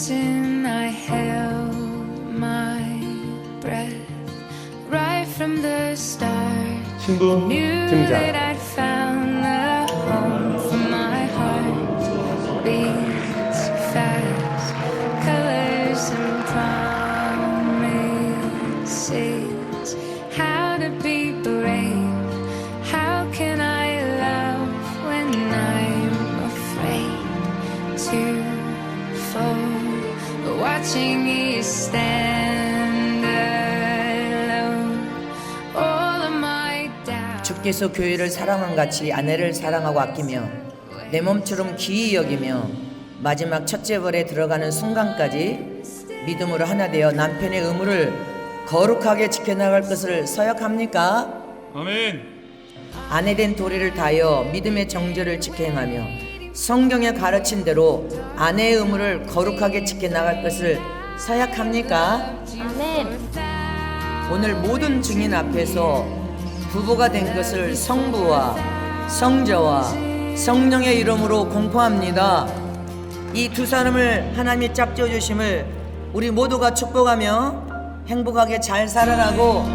frozen, I held my breath right from the start. 신부 Knew that 등장. 주께서 교회를 사랑한 같이 아내를 사랑하고 아끼며 내 몸처럼 귀히 여기며 마지막 첫째 벌에 들어가는 순간까지 믿음으로 하나 되어 남편의 의무를 거룩하게 지켜나갈 것을 서약합니까? 아멘. 아내 된 도리를 다하여 믿음의 정절을 지켜 행하며 성경에 가르친 대로 아내의 의무를 거룩하게 지켜나갈 것을 서약합니까? 오늘 모든 증인 앞에서 부부가 된 것을 성부와 성자와 성령의 이름으로 공포합니다. 이 두 사람을 하나님이 짝지어 주심을 우리 모두가 축복하며 행복하게 잘 살아가고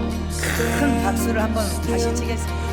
큰 박수를 한번 다시 치겠습니다.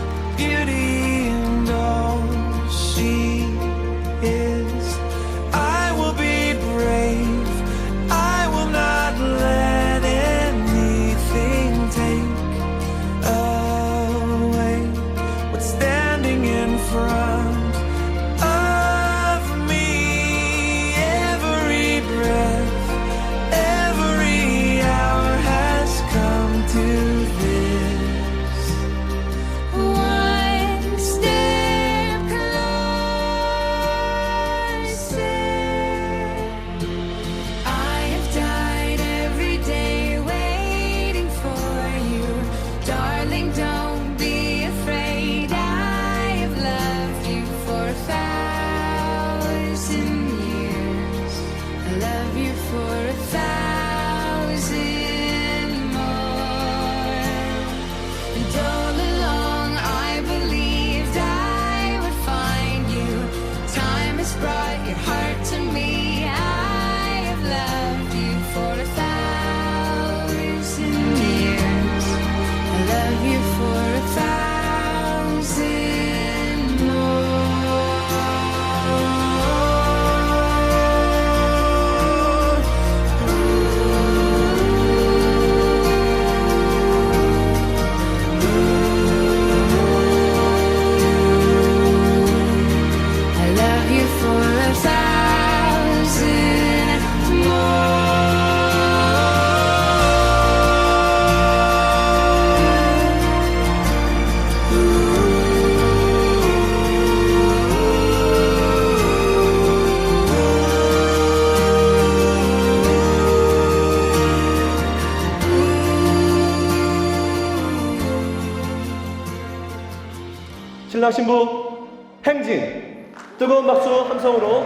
신랑 신부 행진 뜨거운 박수 함성으로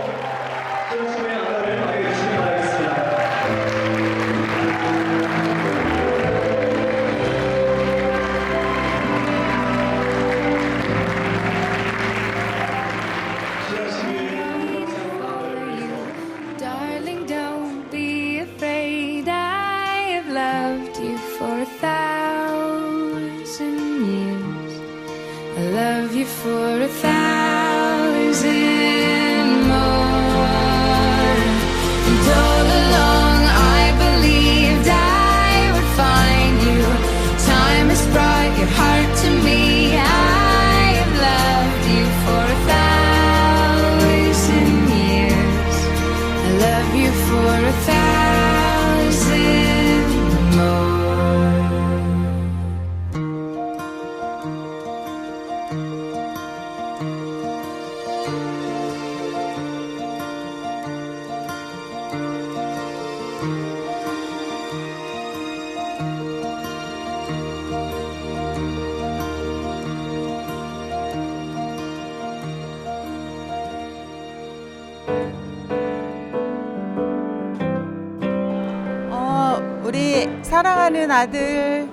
사랑하는 아들,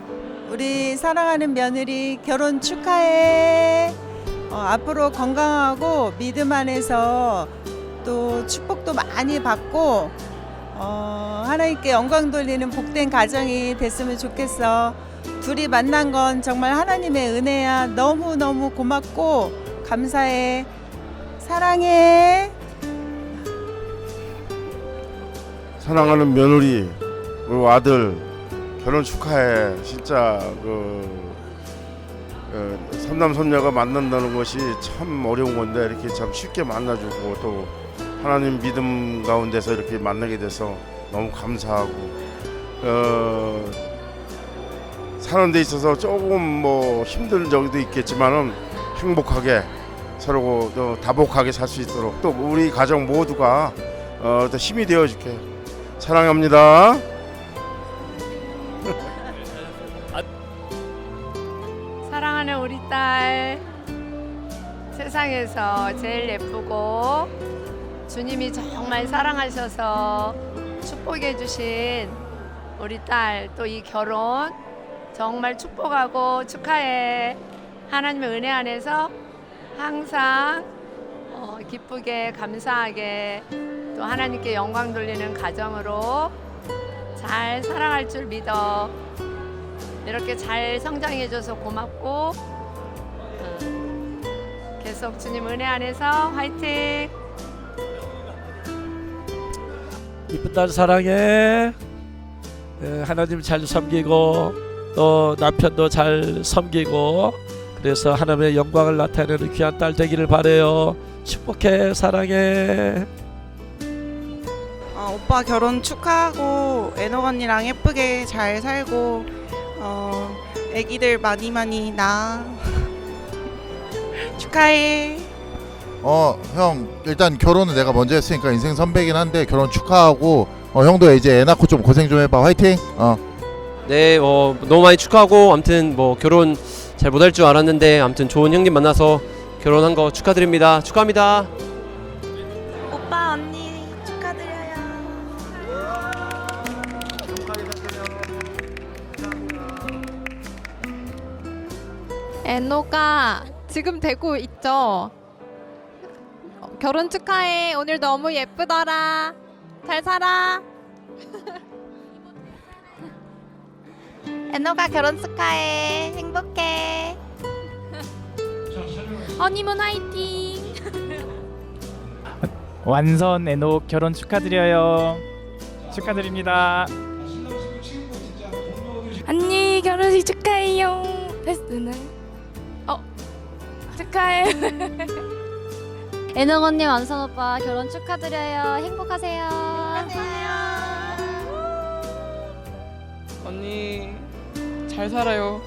우리 사랑하는 며느리 결혼 축하해. 어, 앞으로 건강하고 믿음 안에서 또 축복도 많이 받고 어, 하나님께 영광 돌리는 복된 가정이 됐으면 좋겠어. 둘이 만난 건 정말 하나님의 은혜야. 너무 너무 고맙고 감사해. 사랑해. 사랑하는 며느리, 그 아들 결혼 축하해. 진짜 그 어, 삼남 손녀가 만난다는 것이 참 어려운 건데 이렇게 참 쉽게 만나주고 또 하나님 믿음 가운데서 이렇게 만나게 돼서 너무 감사하고 어, 사는 데 있어서 조금 뭐 힘든 적도 있겠지만은 행복하게 서로 또 다복하게 살 수 있도록 또 우리 가정 모두가 어, 또 힘이 되어 줄게. 사랑합니다. 딸. 세상에서 제일 예쁘고 주님이 정말 사랑하셔서 축복해 주신 우리 딸 또 이 결혼 정말 축복하고 축하해. 하나님의 은혜 안에서 항상 어, 기쁘게 감사하게 또 하나님께 영광 돌리는 가정으로 잘 살아갈 줄 믿어. 이렇게 잘 성장해줘서 고맙고 음, 계속 주님 은혜 안에서 화이팅! 이쁜 딸 사랑해. 에, 하나님 잘 섬기고 또 남편도 잘 섬기고 그래서 하나님의 영광을 나타내는 귀한 딸 되기를 바래요. 축복해 사랑해. 어, 오빠 결혼 축하하고 애녹 언니랑 예쁘게 잘 살고 어, 애기들 많이 많이 낳아 축하해. 어, 형, 일단 결혼은 내가 먼저 했으니까 인생 선배긴 한데 결혼 축하하고 어, 형도 이제 애 낳고 좀 고생 좀 해봐. 화이팅. 어. 네, 어, 너무 많이 축하하고 아무튼 뭐 결혼 잘 못할 줄 알았는데 아무튼 좋은 형님 만나서 결혼한 거 축하드립니다. 축하합니다. 오빠 언니 축하드려요. 애노가 지금 되고 있죠? 어, 결혼 축하해. 오늘 너무 예쁘더라. 잘 살아. 애녹아 결혼 축하해. 행복해. 허니문 화이팅. 완선 애녹 결혼 축하드려요. 축하드립니다. 언니 결혼식 축하해요. 베스트는? 어 축하해. 애녹 언니 완선 오빠 결혼 축하드려요. 행복하세요. 언니 잘 살아요.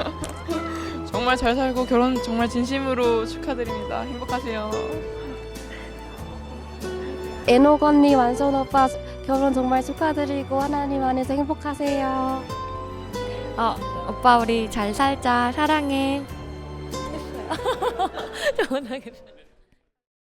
정말 잘 살고 결혼 정말 진심으로 축하드립니다. 행복하세요. 애녹 언니 완선 오빠 결혼 정말 축하드리고 하나님 안에서 행복하세요. 어 오빠 우리 잘 살자 사랑해. 하겠다.